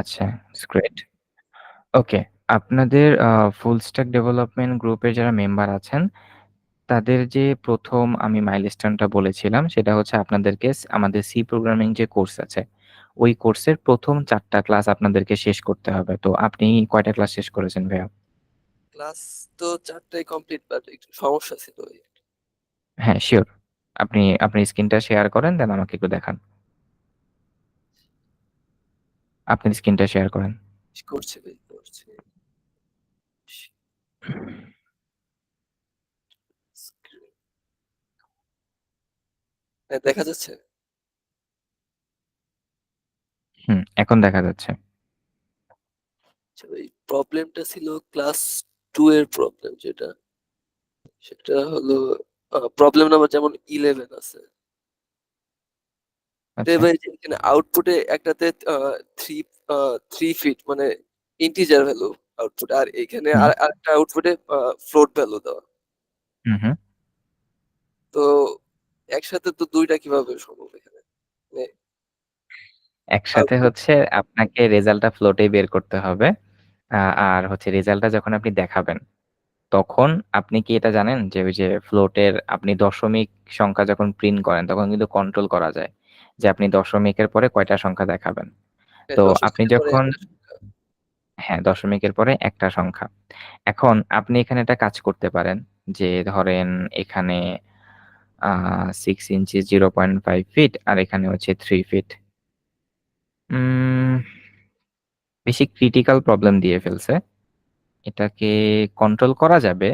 আচ্ছা, it's great. ওকে, আপনাদের আ full stack development গ্রুপের যারা মেম্বার আছেন, তাদের যে ১ম আমি মাইলস্টোন টা বলেছিলাম সেটা হচ্ছে আপনাদেরকে স আমাদের সি প্রোগ্রামিং যে কোর্স আছে, ওই কোর্সের ১ম ৪ টা ক্লাস আপনাদেরকে শেষ করতে হবে। তো আপনি কয়টা ক্লাস শেষ করেছেন ভাইয়া? ক্লাস তো ৪ টাই কমপ্লিট বাট একটু সমস্যা ছিল ওই। হ্যাঁ, সিউর। আপনি আপনার স্ক্রিনটা শেয়ার করেন দেন আমাকে একটু দেখান। আপনার স্ক্রিনটা শেয়ার করেন। করছি দেখা যাচ্ছে? হুম, এখন দেখা যাচ্ছে। আচ্ছা ভাই, প্রবলেমটা ছিল ক্লাস 2 এর প্রবলেম যেটা। সেটা হলো প্রবলেম নাম্বার যেমন 11 আছে। তো আচ্ছা। এবার এখানে আউটপুটে একটাতে আ 3 আ 3 ফিট মানে ইন্টিজার ভ্যালু আউটপুট। আর এখানে হুম। আর আরেকটা আউটপুটে আ ফ্লোট ভ্যালু দেওয়া। হু, হু। তো একসাথে তো ২ টা কীভাবে সম্ভব এখানে? মানে একসাথে আউটপুট হচ্ছে আপনাকে রেজাল্টটা ফ্লোটেই বের করতে হবে। আ আর হচ্ছে রেজাল্টটা যখন আপনি দেখাবেন, তখন আপনি কি এটা জানেন যে ওই যে ফ্লোটের আপনি দশমিক সংখ্যা যখন প্রিন্ট করেন তখন কিন্তু কন্ট্রোল করা যায়। যে আপনি দশমিকের পরে কয়টা সংখ্যা দেখাবেন। তো আপনি যখন হ্যাঁ, দশমিকের পরে একটা সংখ্যা। এখন আপনি এখানে একটা কাজ করতে পারেন যে ধরেন এখানে 6 ইঞ্চি 0.5 ফিট আর এখানে হচ্ছে থ্রি ফিট। উম বেশি ক্রিটিক্যাল প্রবলেম দিয়ে ফেলছে। এটাকে কন্ট্রোল করা যাবে।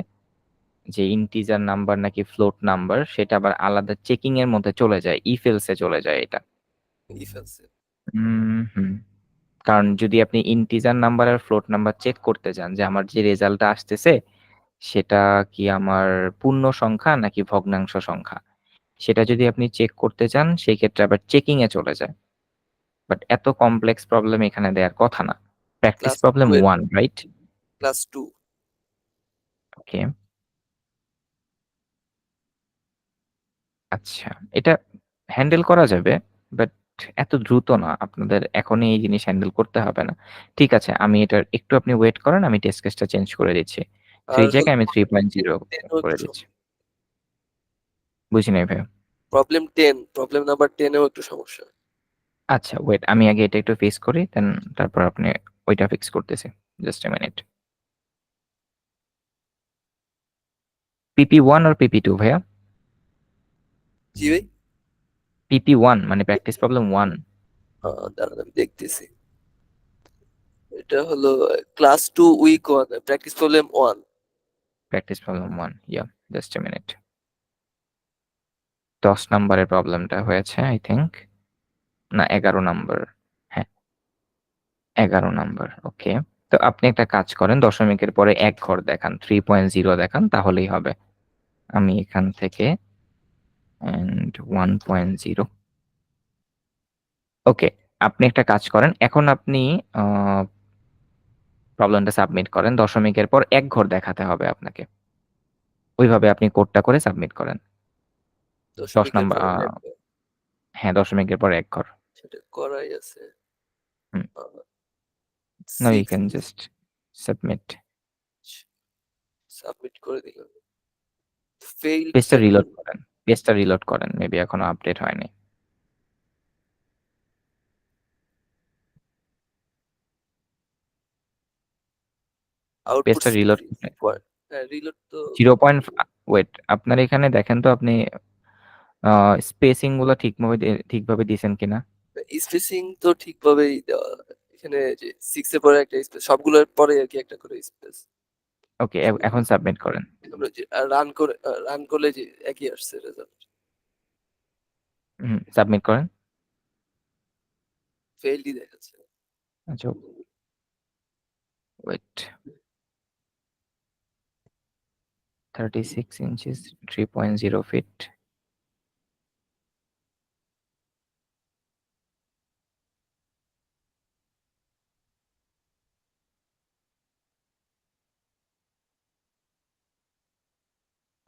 যে ইন্টিজার নাম্বার নাকি ফ্লোট নাম্বার সেটা আবার আলাদা চেকিং এর মধ্যে চলে যায়। ইফেলসে চলে যায় এটা। উম হুম। কারণ যদি আপনি ইন্টিজার নাম্বার আর ফ্লোট নাম্বার চেক করতে যান যে আমার যে রেজাল্টটা আসতেছে সেটা কি আমার পূর্ণ সংখ্যা নাকি ভগ্নাংশ সংখ্যা। সেটা যদি আপনি চেক করতে চান সেই ক্ষেত্রে আবার চেকিং এ চলে যায়। বাট এত কমপ্লেক্স প্রবলেম এখানে দেয়ার কথা না। প্র্যাকটিস প্রবলেম 2 এর 1 রাইট? ক্লাস 2 ওকে। আচ্ছা, এটা হ্যান্ডেল করা যাবে। বাট এত দ্রুত না। আপনাদের এখনই এই জিনিস হ্যান্ডেল করতে হবে না। ঠিক আছে, আমি এটার একটু আপনি ওয়েট করেন। আমি টেস্ট কেসটা চেঞ্জ করে দিচ্ছি। সেই জায়গায় আমি 3.0 10 এও করে দিচ্ছি। বুঝি নাই ভাইয়া। প্রবলেম 10, প্রবলেম নাম্বার 10 এও একটু সমস্যা। আচ্ছা ওয়েট আমি আগে এটা একটু ফিক্স করি দেন তারপর আপনি ওইটা ফিক্স করতেছি। Just a minute. PP1 or PP2 ভাইয়া? জি ভাই? PP1 মানে প্র্যাকটিস প্রবলেম 1? আ দাঁড়ান আমি দেখতেছি। এটা হলো class 2 week 1 practice problem 1। Practice problem 1 yeah just a minute. ১০ নাম্বারের প্রবলেমটা হয়েছে আই থিংক। না ১১ নাম্বার। হ্যাঁ। ১১ নাম্বার। ওকে। তো আপনি একটা কাজ করেন দশমিকের পরে এক ঘর দেখান। 3.0 দেখান তাহলেই হবে। আমি এখান থেকে অ্যান্ড 1.0 ওকে। আপনি একটা কাজ করেন। এখন আপনি প্রবলেমটা সাবমিট করেন। দশমিকের পর এক ঘর দেখাতে হবে আপনাকে। ওইভাবে আপনি কোডটা করে সাবমিট করেন। ১০ দশমিকের নাম্বার পরে আ ১ ঘর। হ্যাঁ, দশমিকের পর এক ঘর। সেটা করাই আছে। Now you can just submit. Submit করে দিলাম। পেজটা রিলোড করেন। পেজটা রিলোড করেন। মেবি এখনও আপডেট হয়নি। পেজটা রিলোড রিলোড তো 0 পয়েন্ট ওয়েট আপনার এখানে দেখেন তো আপনি স্পেসিংগুলো ঠিকভাবে ঠিকভাবে দিছেন কিনা? স্পেসিং তো ঠিকভাবেই। এখানে যে 6 এর পরে একটা স্পেস সবগুলোর পরে আরকি একটা করে স্পেস। ওকে, এখন সাবমিট করেন। যে রান করে রান করলে যে একই আসছে রেজাল্ট। হুম, সাবমিট করেন। ফেইলডই দেখাচ্ছে। আচ্ছা। ওয়েট। 36 inches 3.0 fit.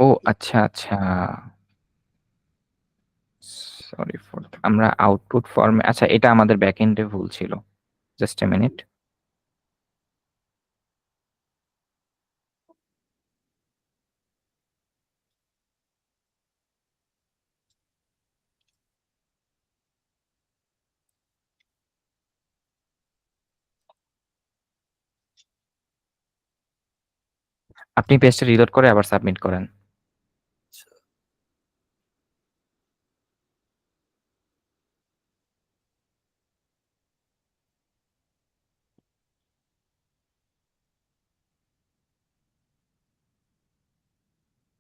ও আচ্ছা, আচ্ছা। সরি ফর আমরা আউটপুট ফর্মে আচ্ছা এটা আমাদের ব্যাকএন্ড এ ভুল ছিল। জাস্ট এ মিনিট আপনি পেজটা রিলোড করে আবার সাবমিট করেন আচ্ছা এখন ঠিক আছে।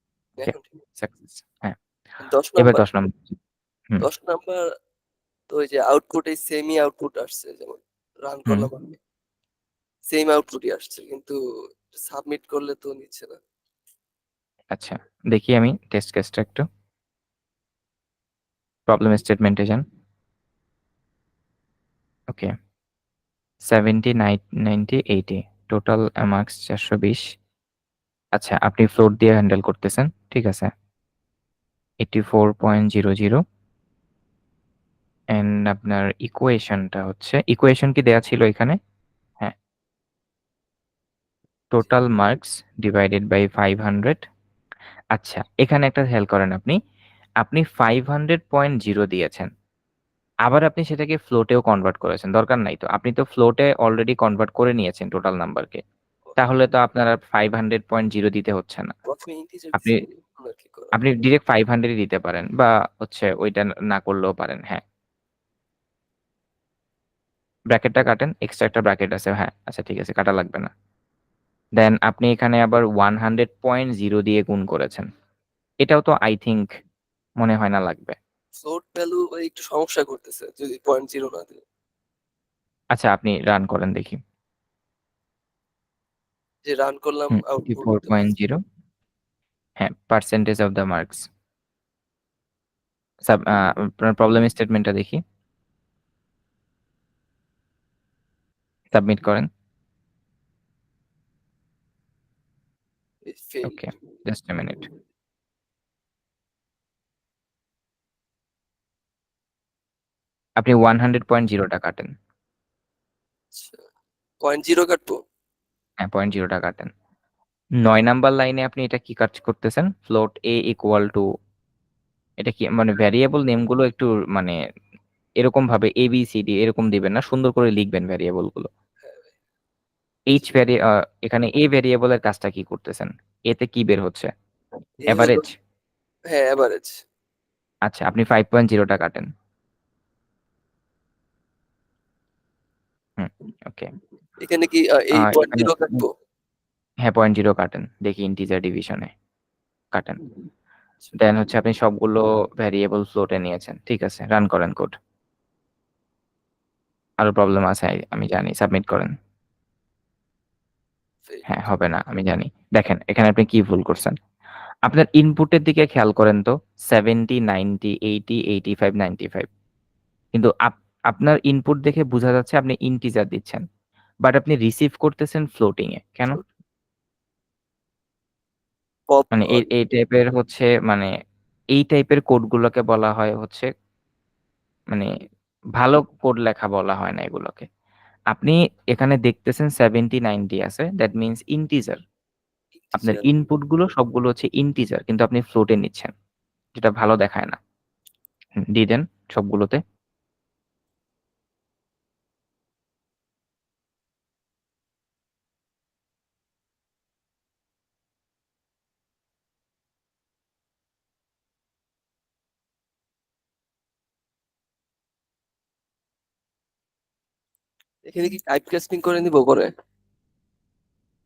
সাকসেস হ্যাঁ। দশ এবার দশ নম্বর। দশ নাম্বার তো ওই যে আউটপুট এই সেমি আউটপুট আসছে যেমন রান করলাম আমি। সেম আউটপুটই আসছে কিন্তু সাবমিট করলে তো নিচ্ছে না। আচ্ছা দেখি আমি টেস্ট কেসটা একটু। প্রবলেম স্টেটমেন্টে যান। Okay seventy ninety eighty total marks চারশো বিশ। আচ্ছা আপনি ফ্লোট দিয়ে হ্যান্ডেল করতেছেন, ঠিক আছে। Eighty four point zero zero and আপনার ইকুয়েশনটা হচ্ছে ইকুয়েশন কি দেয়া ছিল এখানে? হ্যাঁ। Total marks divided by five hundred আচ্ছা এখানে একটা হেল্প করেন আপনি আপনি ফাইভ হান্ড্রেড পয়েন্ট জিরো দিয়েছেন। আবার আপনি সেটাকে ফ্লোটেও কনভার্ট করেছেন, দরকার নাই তো। আপনি তো ফ্লোটে অলরেডি কনভার্ট করে নিয়েছেন টোটাল নাম্বারকে তাহলে তো আপনার ফাইভ হান্ড্রেড পয়েন্ট জিরো দিতে হচ্ছে না। আপনি- আপনি ডিরেক্ট ফাইভ হান্ড্রেডই দিতে পারেন বা হচ্ছে ওইটা না করলেও পারেন হ্যাঁ। ব্র্যাকেটটা কাটেন এক্সট্রা একটা ব্র্যাকেট আছে হ্যাঁ। আচ্ছা ঠিক আছে কাটা লাগবে না। দেন আপনি এখানে আবার ওয়ান হান্ড্রেড পয়েন্ট জিরো দিয়ে গুণ করেছেন। এটাও তো আই থিঙ্ক মনে হয় না লাগবে। ফ্লোট ভ্যালু একটু সমস্যা করতেছে যদি পয়েন্ট জিরো না দিই আচ্ছা আপনি রান করেন দেখি। যে রান করলাম ফোর আউটপুট পয়েন্ট জিরো হ্যাঁ পার্সেন্টেজ অফ দ্য মার্কস সাব আপনার প্রবলেম স্টেটমেন্টটা দেখি। সাবমিট করেন। Okay. জাস্ট এ মিনিট আপনি ওয়ান হান্ড্রেড পয়েন্ট জিরোটা কাটেন। পয়েন্ট জিরো কাটবো? হ্যাঁ পয়েন্ট জিরোটা কাটেন। নয় নাম্বার লাইনে আপনি এটা কি কাজ করতেছেন? ফ্লোট এ ইকুয়াল টু এটা কি মানে ভ্যারিয়েবল নেমগুলো একটু মানে এরকম ভাবে এ বি সি ডি এরকম দিবেন না সুন্দর করে লিখবেন ভ্যারিয়েবলগুলো। এইচ ভ্যারি এখানে এ ভ্যারিয়েবলের কাজটা কি করতেছেন? এতে কি বের হচ্ছে? এভারেজ হ্যাঁ এভারেজ আচ্ছা আপনি ফাইভ পয়েন্ট জিরোটা কাটেন। হুম ওকে এখানে কি এই পয়েন্ট জিরো কাটবো? হ্যাঁ পয়েন্ট জিরো কাটেন। দেখি ইন্টিজার ডিভিশনে কাটেন। দেন হচ্ছে আপনি সবগুলো ভ্যারিয়েবল ফ্লোটে নিয়েছেন ঠিক আছে? রান করেন কোড আরও প্রবলেম আছে আমি জানি সাবমিট করেন। হ্যাঁ হবে না আমি জানি। দেখেন এখানে আপনি কি ভুল করছেন? আপনার ইনপুটের দিকে খেয়াল করেন তো seventy ninety eighty eighty five ninety five কিন্তু আপ- আপনার ইনপুট দেখে বোঝা যাচ্ছে আপনি ইন্টিজার দিচ্ছেন। বাট আপনি রিসিভ করতেছেন ফ্লোটিং এ কেন? মানে এই এই টাইপের হচ্ছে মানে এই টাইপের কোডগুলোকে বলা হয় হচ্ছে মানে ভালো কোড লেখা বলা হয় না এগুলোকে। আপনি এখানে দেখতেছেন সেভেন্টি নাইনটি আছে দ্যাট মিনস ইন্টিজার আপনার ইনপুটগুলো সবগুলো হচ্ছে ইন্টিজার কিন্তু আপনি ফ্লোটে নিচ্ছেন যেটা ভালো দেখায় না। দেন সবগুলোতে। এখানে কি টাইপ কাস্টিং করে নিব পরে?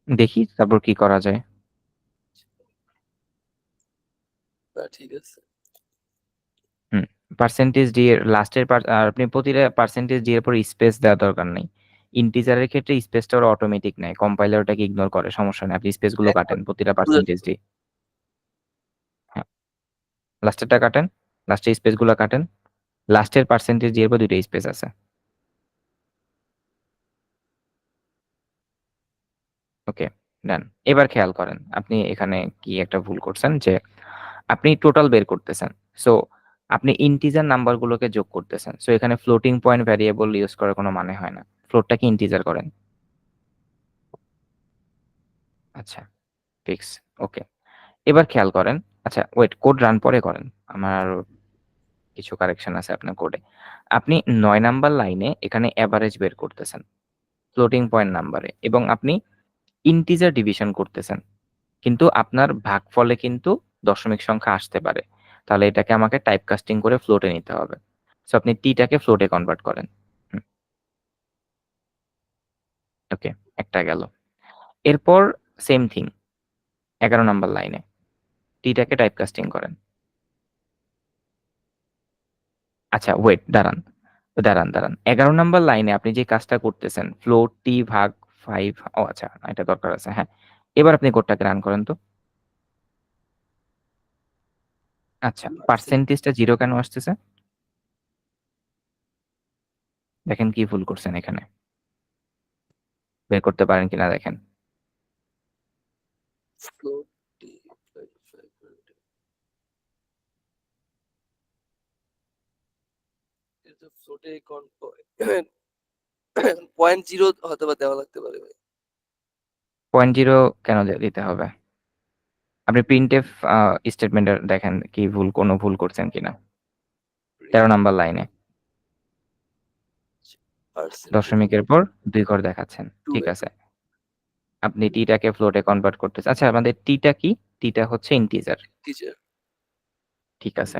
দেখি তারপর কি করা যায়। ঠিক আছে। পার্সেন্টেজ ডি এর লাস্টের আপনি প্রতিটা পার্সেন্টেজ ডি এর পর স্পেস দেওয়া দরকার নেই। ইন্টিজারের ক্ষেত্রে স্পেসটা ওরা অটোমেটিক নেয় কম্পাইলার ওটাকে ইগনোর করে সমস্যা নেই। আপনি স্পেসগুলো কাটেন প্রতিটা পার্সেন্টেজ ডি হ্যাঁ। লাস্টেরটা কাটেন লাস্টের স্পেসগুলো কাটেন। লাস্টের পার্সেন্টেজ ডি এর পর দুইটা স্পেস আছে। ওকে ডান এবার খেয়াল করেন, আপনি এখানে কি একটা ভুল করছেন যে, আপনি টোটাল বের করতেছেন। সো আপনি ইন্টিজার নাম্বারগুলোকে যোগ করতেছেন। সো এখানে ফ্লোটিং পয়েন্ট ভ্যারিয়েবল ইউজ করার কোনো মানে হয় না। ফ্লোটটাকে ইন্টিজার করেন? আচ্ছা ফিক্স ওকে এবার খেয়াল করেন আচ্ছা ওয়েট কোড রান পরে করেন। আমার কিছু কারেকশন আছে আপনার কোডে আপনি নয় নাম্বার লাইনে এখানে অ্যাভারেজ বের করতেছেন ফ্লোটিং পয়েন্ট নাম্বারে এবং আপনি ইন্টিজার ডিভিশন করতেছেন। কিন্তু আপনার ভাগফলে কিন্তু দশমিক সংখ্যা আসতে পারে। তাহলে এটাকে আমাকে টাইপ কাস্টিং করে ফ্লোটে নিতে হবে। সো আপনি টিটাকে ফ্লোটে কনভার্ট করেন। ওকে একটা গেল। এরপর সেম থিং এগারো নাম্বার লাইনে টিটাকে টাইপ কাস্টিং করেন। আচ্ছা ওয়েট দাঁড়ান। দাঁড়ান দাঁড়ান। এগারো নাম্বার লাইনে আপনি যে কাজটা করতেছেন ফ্লোট টি ভাগ ফাইভ ও আচ্ছা এটা দরকার আছে হ্যাঁ এবার আপনি কোডটাকে রান করেন তো আচ্ছা পার্সেন্টেজটা জিরো কেন আসতেছে দেখেন কি ভুল করছেন এখানে বের করতে পারেন কিনা দেখেন ফ্লোটে পয়েন্ট জিরো হয়তো বা দেওয়া লাগতে পারে ভাই। পয়েন্ট জিরো কেন দিতে হবে? আপনি প্রিন্টএফ স্টেটমেন্টের দেখেন কি ভুল কোনো ভুল করছেন কিনা। তেরো নাম্বার লাইনে। দশমিকের পর দুই ঘর দেখাচ্ছেন। ঠিক আছে। আপনি টিটাকে ফ্লোটে কনভার্ট করতেছেন আচ্ছা আমাদের টিটা কি? টিটা হচ্ছে ইন্টিজার ঠিক আছে।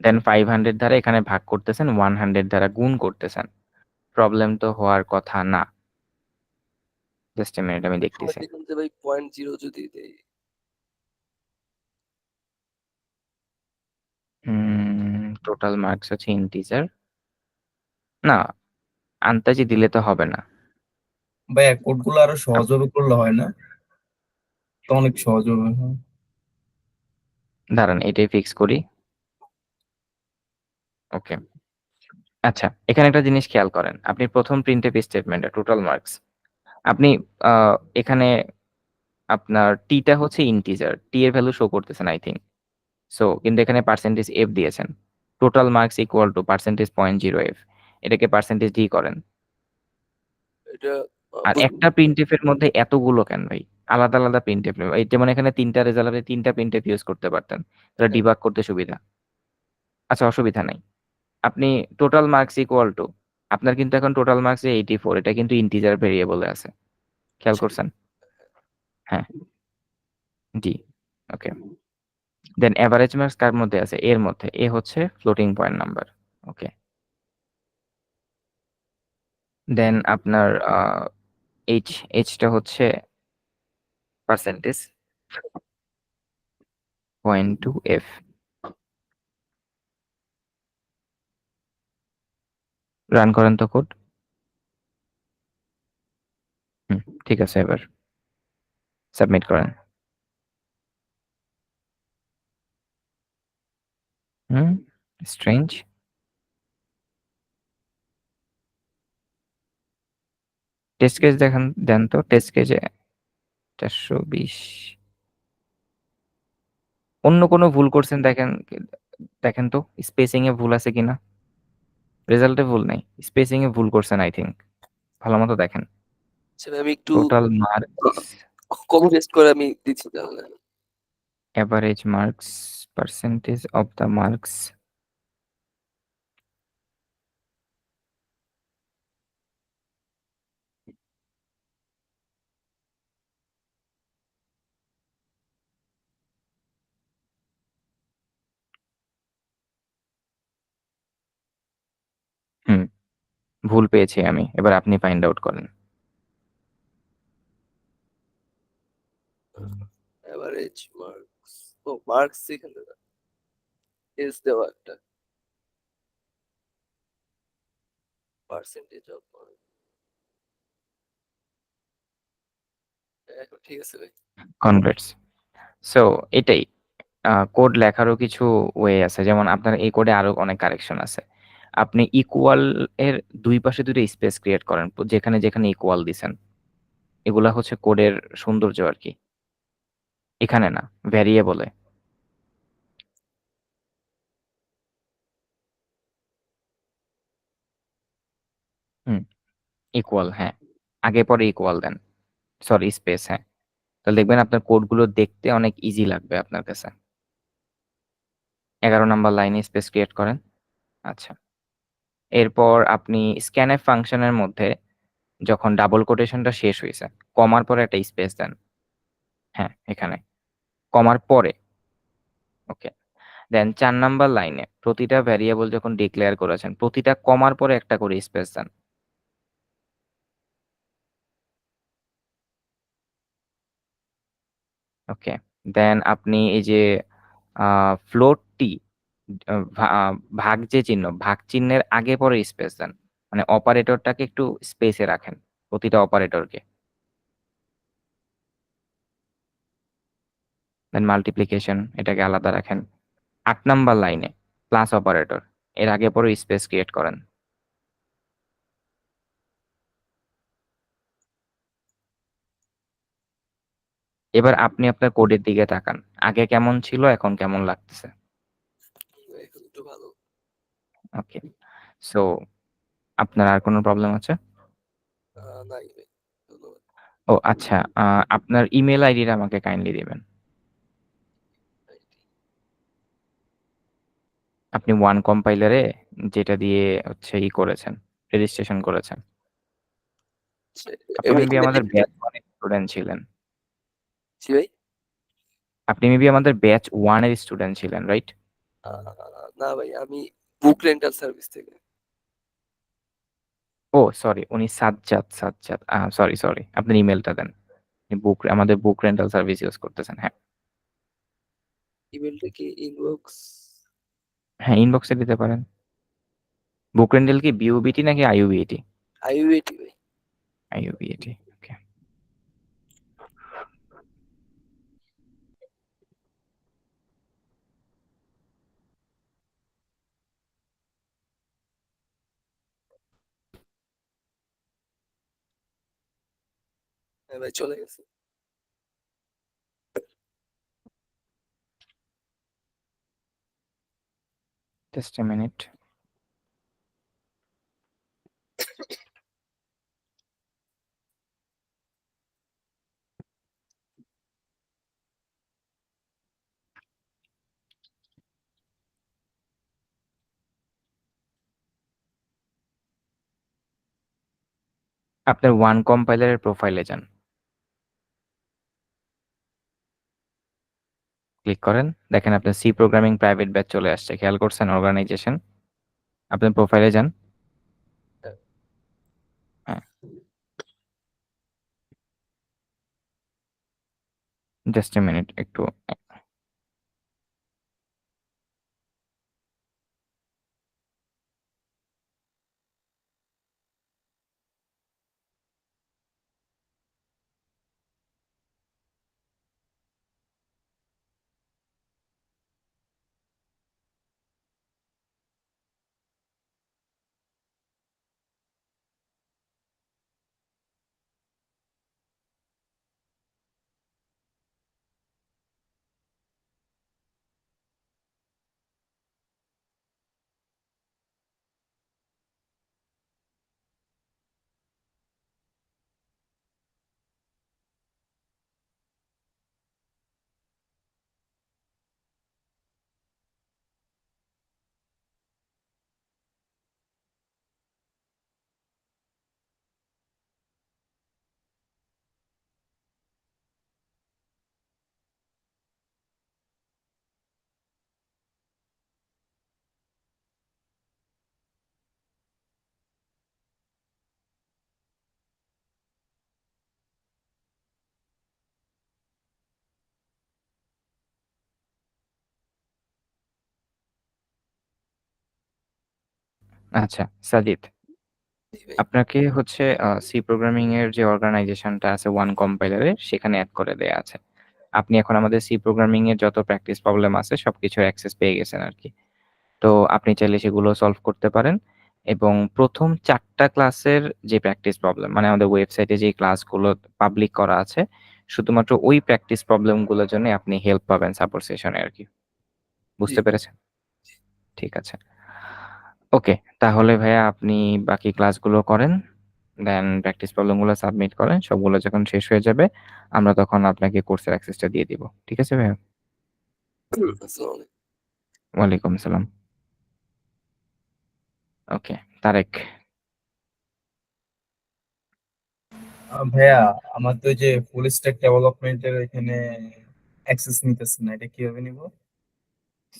দেন ফাইভ হান্ড্রেড দ্বারা এখানে ভাগ করতেছেন ওয়ান হান্ড্রেড দ্বারা গুণ করতেছেন। প্রবলেম তো হওয়ার কথা না। জাস্ট মিনিট আমি দেখতেছি। ভাই পয়েন্ট জিরো যদি দেই। টোটাল মার্কস হচ্ছে ইন্টিজার না আন্তাজি দিলে তো হবে না। ভাই কোডগুলো আরও সহজভাবে করলে হয় না? তো অনেক সহজ হবে হ্যাঁ। দাঁড়ান এটাই ফিক্স করি। ওকে আচ্ছা এখানে একটা জিনিস খেয়াল করেন। আপনি প্রথম প্রিন্টেপ স্টেটমেন্টে টোটাল মার্কস আপনি এখানে আপনার টিটা হচ্ছে ইন্টিজার টি এর ভ্যালু শো করতেছেন আই থিঙ্ক সো কিন্তু এখানে পার্সেন্টেজ এফ দিয়েছেন। Total marks equal to percentage point zero F এটাকে পার্সেন্টেজ ডি করেন। আর একটা প্রিন্টএফ এর মধ্যে এতগুলো কেন ভাই? আলাদা আলাদা প্রিন্টএফ এই যেমন এখানে তিনটা রেজাল্টে তিনটা প্রিন্টএফ ইউজ করতে পারতেন। তাহলে হ্যাঁ। ডিবাগ করতে সুবিধা। আচ্ছা অসুবিধা নাই। আপনি টোটাল মার্কস ইকুয়াল টু আপনার কিন্তু এখন টোটাল মার্কস এইটি ফোর এটা কিন্তু ইন্টিজার ভেরিয়েবলে আছে। খেয়াল করছেন? হ্যাঁ। জি ওকে দেন এভারেজ মার্কস কার মধ্যে আছে? এর মধ্যে। এ হচ্ছে floating point number okay then আপনার এইচ এইচটা হচ্ছে percentage point two F run করেন তো কোড। হুম, ঠিক আছে এবার। সাবমিট করেন। হুম স্ট্রেঞ্জ টেস্ট কেস দেখান, দেন তো। টেস্ট কেজে চারশো বিশ। অন্য কোনো ভুল করছেন দেখেন দেখেন তো স্পেসিং এ ভুল আছে কিনা। রেজাল্টে ভুল নাই। স্পেসিং এ ভুল করছেন আই থিংক ভালো মতো দেখেন। স্যার আমি একটু টোটাল মার্কস কম রেস্ট করে আমি দিচ্ছি তাহলে। Average marks percentage of the marks hmm ভুল পেয়েছি আমি। এবার আপনি ফাইন্ড আউট করেন। এভারেজ মার্কস ও মার্কস এখানে এস দেওয়া একটা। পার্সেন্টেজ অফ ঠিক আছে ভাই। কনভার্টস সো এটাই। কোড লেখারও কিছু ওয়ে আছে। যেমন আপনার এই কোডে আরও অনেক কারেকশন আছে। আপনি ইকুয়াল এর দুই পাশে দুটো স্পেস ক্রিয়েট করেন, যেখানে যেখানে ইকুয়াল দিছেন। এগুলা হচ্ছে কোডের সৌন্দর্য আর কি। এখানে না ভ্যারিয়েবলে ইকুয়াল হ্যাঁ। আগে পরে ইকুয়াল দেন। সরি স্পেস হ্যাঁ। তাহলে দেখবেন আপনার কোডগুলো দেখতে অনেক ইজি লাগবে আপনার কাছে। এগারো নাম্বার লাইনে স্পেস ক্রিয়েট করেন। আচ্ছা। এরপর আপনি স্ক্যানএফ ফাংশনের মধ্যে যখন ডাবল কোটেশনটা শেষ হয়েছে কমার পরে একটা স্পেস দেন। হ্যাঁ এখানে। কমার পরে। ওকে দেন চার নাম্বার লাইনে প্রতিটা ভ্যারিয়েবল যখন ডিক্লেয়ার করেছেন, প্রতিটা কমার পরে একটা করে স্পেস দেন। ওকে দেন আপনি এই যে ফ্লোটটি ভাগ যে চিহ্ন, ভাগ চিহ্নের আগে পরে স্পেস দেন। মানে অপারেটরটাকে একটু স্পেসে রাখেন, প্রতিটা অপারেটরকে। দেন মাল্টিপ্লিকেশন এটাকে আলাদা রাখেন। আট নাম্বার লাইনে প্লাস অপারেটর এর আগে পরে স্পেস ক্রিয়েট করেন। এবার আপনি আপনার কোডের দিকে তাকান। আগে কেমন ছিল, এখন কেমন লাগতেছে? একটু ভালো। ওকে সো আপনার আর কোনো প্রবলেম আছে? নাই ধন্যবাদ। ও আচ্ছা আপনার ইমেল আইডিটা আমাকে কাইন্ডলি দিবেন। আপনি ওয়ান কম্পাইলারে যেটা দিয়ে হচ্ছে ই করেছেন রেজিস্ট্রেশন করেছেন। আচ্ছা, আপনি মেবি আমাদের ব্যাচ ওয়ানের স্টুডেন্ট ছিলেন। জি ভাই? আপনি মেবি আমাদের ব্যাচ ওয়ানের স্টুডেন্ট ছিলেন রাইট না ভাই আমি বুক রেন্টাল সার্ভিস থেকে। ও সরি উনি সাজ্জাদ সাজ্জাদ সরি সরি আপনার ইমেলটা দেন। বুক আমাদের বুক রেন্টাল সার্ভিস ইউজ করতেছেন হ্যাঁ। ইমেলটা কি ইনবক্স হ্যাঁ ইনবক্সে দিতে পারেন। বুক রেন্টাল কি বিউবিটি নাকি আইইউবিটি আইইউএটি ভাই। আইইউবিটি ওকে হ্যাঁ ভাই চলে গেছে। জাস্ট এ মিনিট আপনার ওয়ান কম্পাইলারের প্রোফাইলে যান। ক্লিক করেন। দেখেন আপনার সি প্রোগ্রামিং প্রাইভেট ব্যাচ চলে আসছে। খেয়াল করছেন অর্গানাইজেশন আপনার প্রোফাইলে যান। জাস্ট এ মিনিট একটু আচ্ছা সাজিদ। জি ভাই আপনাকে হচ্ছে সি প্রোগ্রামিং এর যে অর্গানাইজেশনটা আছে ওয়ান কম্পাইলারে সেখানে অ্যাড করে দেয়া আছে। আপনি এখন আমাদের সি প্রোগ্রামিং এর যত প্র্যাকটিস প্রবলেম আছে সবকিছুর অ্যাক্সেস পেয়ে গেছেন আর কি তো আপনি চাইলে সেগুলো সলভ করতে পারেন। এবং প্রথম চারটা ক্লাসের যে প্র্যাকটিস প্রবলেম মানে আমাদের ওয়েবসাইটে যে ক্লাসগুলো পাবলিক করা আছে শুধুমাত্র ওই প্র্যাকটিস প্রবলেমগুলোর জন্য আপনি হেল্প পাবেন সাপোর্ট সেশনে আর কি বুঝতে জি। পেরেছেন? ঠিক আছে। ওকে তাহলে ভাইয়া আপনি বাকি ক্লাসগুলো করেন দেন প্র্যাকটিস প্রবলেমগুলো সাবমিট করেন। সবগুলো যখন শেষ হয়ে যাবে, আমরা তখন আপনাকে কোর্সের অ্যাক্সেসটা দিয়ে দিব। ঠিক আছে ভাইয়া? ওয়ালাইকুম আসসালাম। ওকে, তারেক। ভাইয়া আমার তো যে ফুল স্ট্যাক ডেভেলপমেন্ট এর এখানে অ্যাক্সেস নিতেছে না। এটা কীভাবে নিব?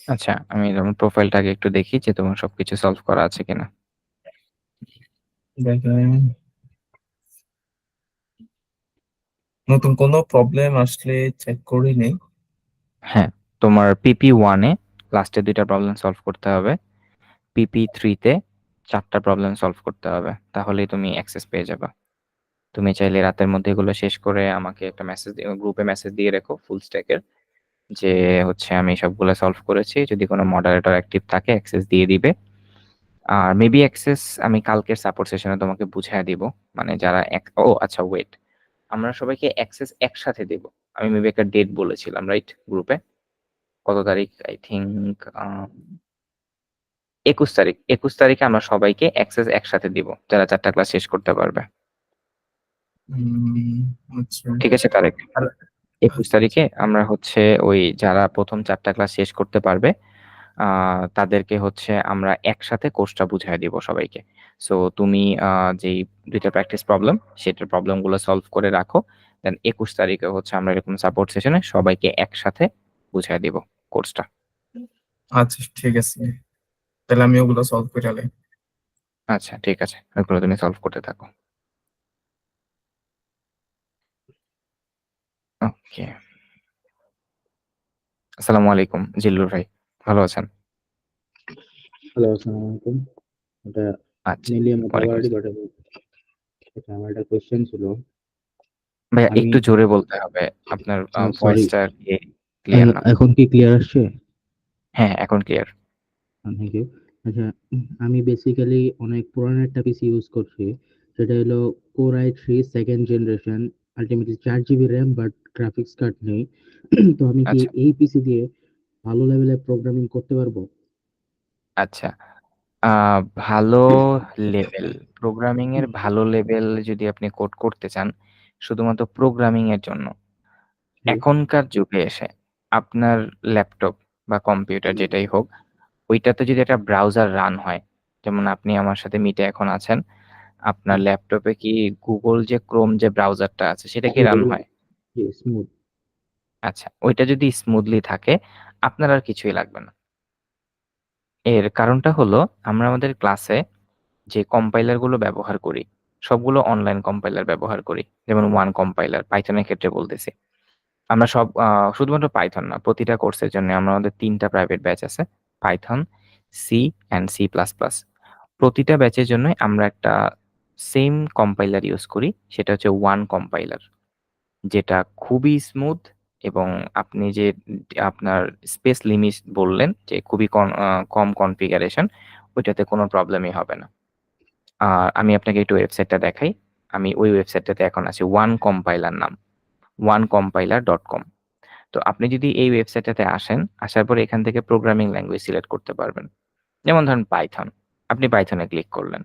আচ্ছা, আমি তোমার প্রোফাইলটা আগে একটু দেখি যে তোমার সবকিছু সলভ করা আছে কিনা। দেখেন। নতুন কোনো প্রবলেম আসলে চেক করে নেই। হ্যাঁ, তোমার PP1 এ লাস্টে ২ টা প্রবলেম সলভ করতে হবে। PP3 তে ৪ টা প্রবলেম সলভ করতে হবে। তাহলেই তুমি অ্যাক্সেস পেয়ে যাবা। তুমি চাইলে রাতের মধ্যে এগুলো শেষ করে আমাকে একটা মেসেজ গ্রুপে মেসেজ দিয়ে রেখো ফুল স্ট্যাকের যে হচ্ছে আমি সবগুলো সলভ করেছি। যদি কোনো মডারেটর অ্যাক্টিভ থাকে অ্যাক্সেস দিয়ে দিবে। আর মেবি অ্যাক্সেস আমি কালকের সাপোর্ট সেশনে তোমাকে বুঝাইয়া দিব। মানে যারা এক ও আচ্ছা ওয়েট। আমরা সবাইকে অ্যাক্সেস একসাথে দেব। আমি মেবি একটা ডেট বলেছিলাম রাইট গ্রুপে? কত তারিখ? আই থিংক আ ২১ তারিখ। ২১ তারিখে আমরা সবাইকে অ্যাক্সেস একসাথে দিব। যারা ৪ টা ক্লাস শেষ করতে পারবে। আচ্ছা। ঠিক আছে তারেক? ২১ তারিখে আমরা হচ্ছে ওই যারা প্রথম চারটা ক্লাস শেষ করতে পারবে, তাদেরকে হচ্ছে আমরা একসাথে কোর্সটা বুঝাইয়া দিব সবাইকে। সো তুমি যেই দুইটা প্র্যাকটিস প্রবলেম, সেটার প্রবলেমগুলো সলভ করে রাখো। দেন ২১ তারিখে হচ্ছে আমরা এরকম সাপোর্ট সেশনে সবাইকে একসাথে বুঝাইয়া দিব কোর্সটা। আচ্ছা ঠিক আছে। তাহলে আমি ওগুলো সলভ করে। আচ্ছা ঠিক আছে। ওগুলো তুমি সলভ করতে থাকো। ওকে। আসসালামু আলাইকুম জিল্লুর ভাই। ভালো আছেন? হ্যালো, আসসালামু আলাইকুম। এটা আচ্ছা, মিলিয়ে। বাট আচ্ছা আমার একটা কোয়েশ্চেন ছিল। ভাইয়া একটু জোরে বলতে হবে। আপনার। ভয়েসটা ক্লিয়ার না। এখন কি ক্লিয়ার আসছে? হ্যাঁ, এখন ক্লিয়ার। Thank you. আচ্ছা আমি বেসিক্যালি অনেক পুরানো একটা পিসি ইউজ করছি। সেটা হলো Core i3 2nd generation ultimately ৪ GB RAM but graphics card নেই। তো আমি কি আচ্ছা। এই পিসি দিয়ে ভালো লেভেলে প্রোগ্রামিং করতে পারব? আচ্ছা। ভালো লেভেল, প্রোগ্রামিং এর ভালো লেভেল যদি আপনি কোড করতে চান, শুধুমাত্র প্রোগ্রামিং এর জন্য, এখনকার যুগে এসে আপনার ল্যাপটপ বা কম্পিউটার যেটাই হোক, ওইটাতে যদি একটা ব্রাউজার রান হয়, যেমন আপনি আমার সাথে মিটে এখন আছেন, আপনার ল্যাপটপে কি গুগল যে ক্রোম যে ব্রাউজারটা আছে সেটা কি রান হয়? স্মুথ। আচ্ছা, ওইটা যদি স্মুথলি থাকে, আপনার আর কিছুই লাগবে না। এর কারণটা হলো আমরা আমাদের ক্লাসে যে কম্পাইলারগুলো ব্যবহার করি, সবগুলো অনলাইন কম্পাইলার ব্যবহার করি। যেমন ওয়ান কম্পাইলার, পাইথন এর ক্ষেত্রে বলতেছি। আমরা সব শুধুমাত্র পাইথন না, প্রতিটা কোর্সের জন্য আমরা আমাদের তিনটা প্রাইভেট ব্যাচ আছে। Python, C and C plus plus. প্রতিটা ব্যাচের জন্যই আমরা একটা সেম কম্পাইলার ইউজ করি। সেটা হচ্ছে ওয়ান কম্পাইলার। যেটা খুবই স্মুথ এবং আপনি যে আপনার স্পেস লিমিট বললেন যে খুবই কম কনফিগারেশন, ওইটাতে কোনো প্রবলেমই হবে না। আর আমি আপনাকে একটু ওয়েবসাইটটা দেখাই। আমি ওই ওয়েবসাইটটাতে এখন আছি। ওয়ান কম্পাইলার নাম। onecompiler.com তো আপনি যদি এই ওয়েবসাইটটাতে আসেন, আসার পরে এখান থেকে প্রোগ্রামিং ল্যাঙ্গুয়েজ সিলেক্ট করতে পারবেন। যেমন ধরেন পাইথন। আপনি পাইথনে ক্লিক করলেন।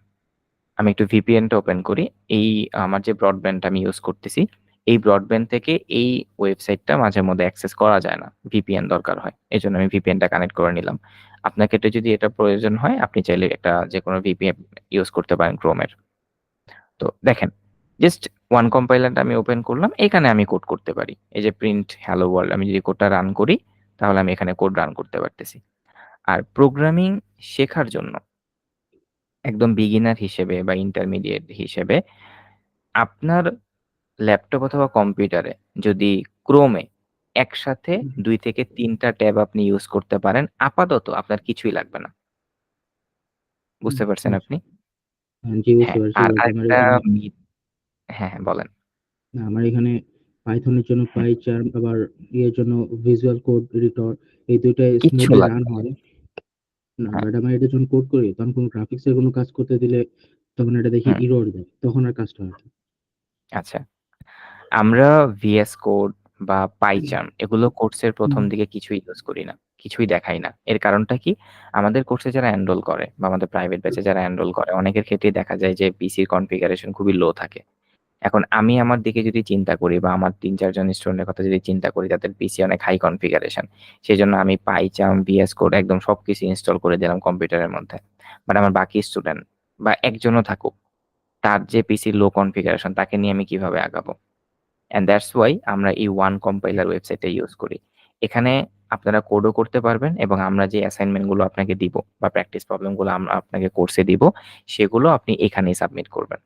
আমি একটু ভিপিএনটা ওপেন করি। এই আমার যে ব্রডব্যান্ডটা আমি ইউজ করতেছি, এই ব্রডব্যান্ড থেকে এই ওয়েবসাইটটা মাঝে মধ্যে অ্যাক্সেস করা যায় না। ভিপিএন দরকার হয়। এজন্য আমি ভিপিএনটা কানেক্ট করে নিলাম। আপনার ক্ষেত্রে যদি এটা প্রয়োজন হয়, আপনি চাইলে একটা যে কোনো ভিপিএন ইউজ করতে পারেন ক্রোমের তো দেখেন, জাস্ট ওয়ান কম্পাইলারটা আমি ওপেন করলাম। এখানে আমি কোড করতে পারি। এই যে প্রিন্ট হ্যালো ওয়ার্ল্ড আমি যদি কোডটা রান করি, তাহলে আমি এখানে কোড রান করতে পারতেছি। আর প্রোগ্রামিং শেখার জন্য একদম বিগিনার হিসেবে বা ইন্টারমিডিয়েট হিসেবে আপনার ল্যাপটপ অথবা কম্পিউটারে যদি এ একসাথে দুই থেকে তিনটা ট্যাব আপনি ইউজ করতে পারেন, আপাতত আপনার কিছুই লাগবে না। বুঝতে পারছেন আচ্ছা। আপনি? হ্যাঁ, জি বুঝতে হ্যাঁ, পারছি। আর আরেকটা মি হ্যাঁ, হ্যাঁ বলেন। না, আমার এখানে পাইথনের জন্য হুম। আবার ইয়ের জন্য ভিজুয়াল কোড এডিটর এই ২ কিচ্ছু স্মুথলি রান লাগবে না। হয়। না, হ্যাঁ। বাট আমি এটা যখন কোড করি তখন কোনো গ্রাফিক্স এর কোনো কাজ করতে দিলে তখন এটা দেখি। এরর দেয়। তখন আর কাজটা হয় না। আচ্ছা। আমরা ভিএস কোড বা PyCharm এগুলো কোর্সের প্রথম দিকে কিছুই ইউজ করি না। কিছুই দেখাই না এর কারণটা কি আমাদের কোর্সে যারা এনরোল করে বা আমাদের প্রাইভেট ব্যাচে যারা এনরোল করে অনেকের ক্ষেত্রেই দেখা যায় যে পিসির কনফিগারেশন খুবই লো থাকে এখন আমি আমার দিকে যদি চিন্তা করি বা আমার তিন চারজন স্টুডেন্টের কথা যদি চিন্তা করি, তাদের পিসি অনেক হাই কনফিগারেশন সেই জন্য আমি পাইচাম ভিএস কোড একদম সবকিছু ইনস্টল করে দিলাম কম্পিউটারের মধ্যে। বাট আমার বাকি স্টুডেন্ট বা একজনও থাকুক, তার যে পিসি লো কনফিগারেশন তাকে নিয়ে আমি কীভাবে আগাবো? অ্যান্ড দ্যাটস ওয়াই আমরা এই ওয়ান কম্পাইলার ওয়েবসাইটটা ইউজ করি। এখানে আপনারা কোডও করতে পারবেন এবং আমরা যে অ্যাসাইনমেন্টগুলো আপনাকে দিব বা প্র্যাকটিস প্রবলেমগুলো আমরা আপনাকে কোর্সে দিব, সেগুলো আপনি এখানেই সাবমিট করবেন।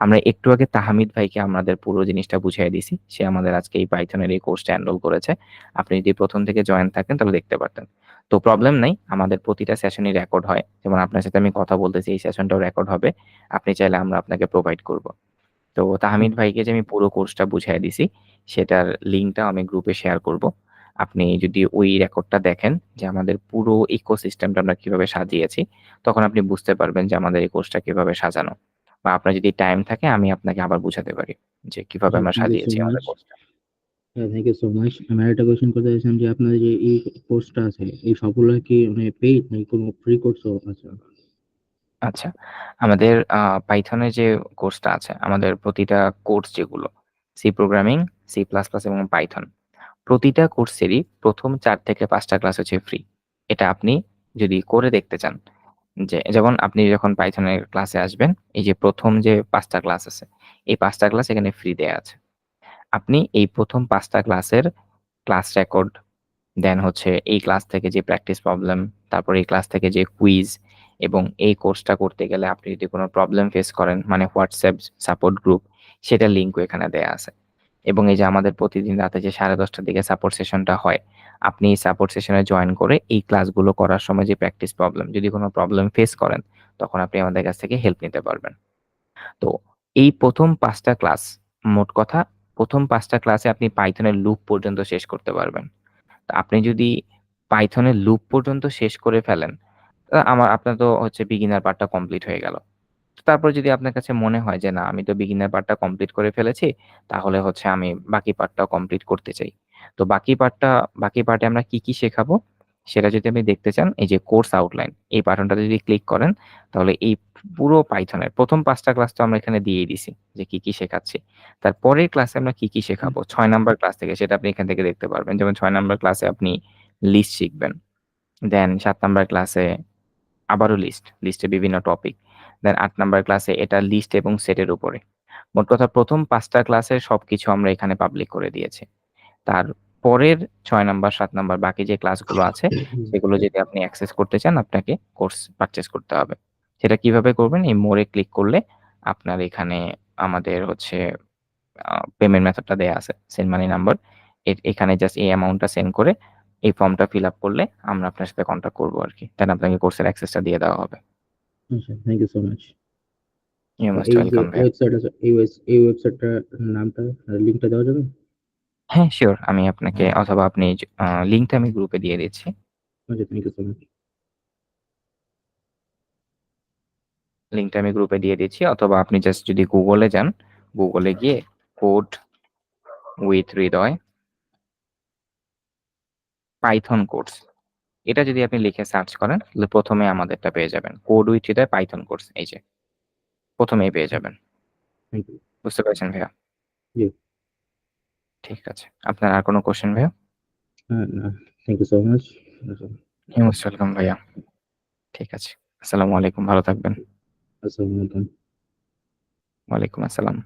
আমরা একটু আগে তাহমিদ ভাইকে আমাদের পুরো জিনিসটা বুঝিয়ে দিছি সে আমাদের আজকে এই পাইথনের এই কোর্সটা এনরোল করেছে। আপনি যদি প্রথম থেকে জয়েন থাকেন তাহলে দেখতে পারতেন। তো প্রবলেম নাই, আমাদের প্রতিটা সেশনই রেকর্ড হয়। যেমন আপনার সাথে আমি কথা বলতেছি, এই সেশনটাও রেকর্ড হবে। আপনি চাইলে আমরা আপনাকে প্রোভাইড করব। তো তাহমিদ ভাইকে যে আমি পুরো কোর্সটা বুঝিয়ে দিছি সেটার লিঙ্কটা আমি গ্রুপে শেয়ার করব। আপনি যদি ওই রেকর্ডটা দেখেন যে আমাদের পুরো ইকোসিস্টেমটা আমরা কীভাবে সাজিয়েছি, তখন আপনি বুঝতে পারবেন যে আমাদের এই কোর্সটা কীভাবে সাজানো। বা আপনার যদি টাইম থাকে আমি আপনাকে আবার বুঝাতে পারি যে কীভাবে আমরা সাজিয়েছি আমাদের কোর্সটা হ্যাঁ থ্যাংক ইউ সো মাচ আমি আরেকটা কোয়েশ্চেন করতে চাইছিলাম যে আপনাদের যে এই কোর্সটা আছে এই সবগুলো কি মানে পেইড নাকি কোনো ফ্রি কোর্সও আছে? আচ্ছা আমাদের পাইথনের যে কোর্সটা আছে আমাদের প্রতিটা কোর্স যেগুলো C programming C plus plus এবং পাইথন প্রতিটা কোর্সেরই প্রথম চার থেকে পাঁচটা ক্লাস হচ্ছে ফ্রি এটা আপনি যদি করে দেখতে চান যে যেমন আপনি যখন পাইথনের ক্লাসে আসবেন, এই যে প্রথম যে পাঁচটা ক্লাস আছে, এই পাঁচটা ক্লাস এখানে ফ্রি দেয়া আছে। আপনি এই প্রথম পাঁচটা ক্লাসের ক্লাস রেকর্ড দেন হচ্ছে এই ক্লাস থেকে যে প্র্যাকটিস প্রবলেম তারপর এই ক্লাস থেকে যে কুইজ এবং এই কোর্সটা করতে গেলে আপনি যদি কোনো প্রবলেম ফেস করেন মানে হোয়াটসঅ্যাপ সাপোর্ট গ্রুপ সেটা লিঙ্কও এখানে দেয়া আছে। এবং এই যে আমাদের প্রতিদিন রাতে যে সাড়ে দশটার দিকে সাপোর্ট সেশনটা হয় আপনি সাপোর্ট সেশনে জয়েন করে এই ক্লাসগুলো করার সময় যে প্র্যাকটিস প্রবলেম যদি কোনো প্রবলেম ফেস করেন, তখন আপনি আমাদের কাছ থেকে হেল্প নিতে পারবেন। তো এই প্রথম পাঁচটা ক্লাস মোট কথা, প্রথম পাঁচটা ক্লাসে আপনি পাইথনের লুপ পর্যন্ত শেষ করতে পারবেন। আপনি যদি পাইথনের লুপ পর্যন্ত শেষ করে ফেলেন আমার, আপনার তো হচ্ছে বিগিনার পার্টটা কমপ্লিট হয়ে গেল। তারপর যদি আপনার কাছে মনে হয় যে, না, আমি তো বিগিনার পার্টটা কমপ্লিট করে ফেলেছি, তাহলে হচ্ছে আমি বাকি পার্টটাও কমপ্লিট করতে চাই। তো বাকি পার্টটা বাকি পার্টে আমরা কি কি শেখাবো সেটা যদি আপনি দেখতে চান এই যে কোর্স আউটলাইন এই বাটনটা যদি ক্লিক করেন তাহলে এই পুরো পাইথনের প্রথম পাঁচটা ক্লাস তো আমরা এখানে দিয়ে দিছি যে কি কি শেখাচ্ছি। তারপরের ক্লাসে আমরা কি কি শেখাবো ছয় নাম্বার ক্লাস থেকে সেটা আপনি এখান থেকে দেখতে পারবেন। যেমন ছয় নাম্বার ক্লাসে আপনি লিস্ট শিখবেন দেন সাত নাম্বার ক্লাসে আবারও লিস্ট লিস্টে বিভিন্ন টপিক দেন আট নাম্বার ক্লাসে এটা লিস্ট এবং সেটের উপরে। মোট কথা প্রথম পাঁচটা ক্লাসের সবকিছু আমরা এখানে পাবলিক করে দিয়েছি। তার পরের ছয় নাম্বার সাত নাম্বার বাকি যে ক্লাসগুলো আছে সেগুলো যদি আপনি অ্যাক্সেস করতে চান আপনাকে কোর্স পারচেস করতে হবে। সেটা কীভাবে করবেন? এই মোড়ে ক্লিক করলে আপনার এখানে আমাদের হচ্ছে পেমেন্ট মেথডটা দেয়া আছে সেন্ড মানি নাম্বার এখানে জাস্ট এই অ্যামাউন্টটা সেন্ড করে এই ফর্মটা ফিল আপ করলে আমরা আপনার সাথে কন্ট্যাক্ট করব আর কি। দেন আপনাকে কোর্সের অ্যাক্সেসটা দিয়ে দেওয়া হবে। থ্যাংক ইউ সো মাচ এই ওয়েবসাইট এই ওয়েবসাইটটার নামটা লিঙ্কটা দেওয়া যাবে? হ্যাঁ শিওর আমি আপনাকে অথবা আপনি লিঙ্কটা আমি গ্রুপে দিয়ে দিচ্ছি। আচ্ছা থ্যাংক ইউ সো মাচ লিঙ্কটা আমি গ্রুপে দিয়ে দিচ্ছি। অথবা আপনি জাস্ট যদি গুগলে যান গুগলে গিয়ে code with Hridoy Python course এটা যদি আপনি লিখে সার্চ করেন তাহলে প্রথমে আমাদেরটা পেয়ে যাবেন। Code with Hridoy Python course এই যে। প্রথমেই পেয়ে যাবেন। থ্যাংক ইউ বুঝতে পারছেন ভাইয়া? জি। ঠিক আছে। আপনার আর কোনো কোশ্চেন ভাইয়া? Thank you so much most welcome ভাইয়া। ঠিক আছে। আসসালামু আলাইকুম। ভালো থাকবেন। আসসালামু আলাইকুম। ওয়ালাইকুম আসসালাম।